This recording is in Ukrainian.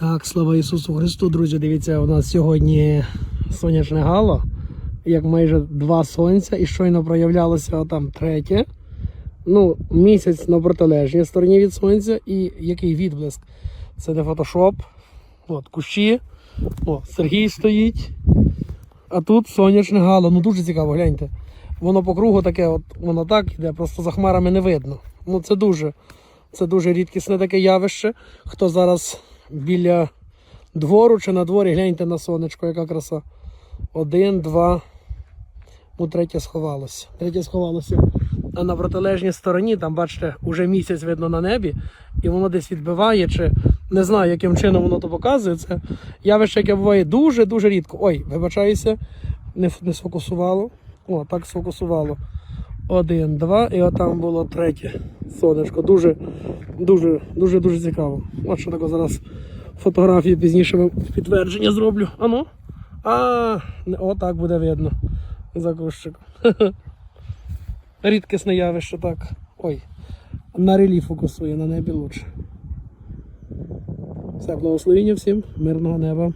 Так, слава Ісусу Христу, друзі. Дивіться, у нас сьогодні сонячне гало, як майже два сонця, і щойно проявлялося там третє. Ну, місяць на протилежній стороні від сонця, і який відблиск. Це не фотошоп. От, кущі. О, Сергій стоїть. А тут сонячне гало. Ну дуже цікаво, гляньте. Воно по кругу таке, от воно так іде, просто за хмарами не видно. Ну це дуже, це дуже рідкісне таке явище. Хто зараз біля двору чи на дворі, гляньте на сонечко, яка краса. Один, два. Ну, третє сховалося. Третє сховалося. А на протилежній стороні, там, бачите, уже місяць видно на небі, і воно десь відбиває, чи не знаю, яким чином воно то показує. Це явище, яке буває дуже-дуже рідко. Ой, вибачаюся, не, не сфокусувало. О, так сфокусувало. Один, два, і отам було третє сонечко. Дуже, дуже, дуже, дуже цікаво. От що таке зараз фотографії пізніше підтвердження зроблю. Ану. А, отак буде видно. За кущик. Рідкісне явище так. Ой. На релі фокусує, на небі лучше. Все, благословіння всім, мирного неба.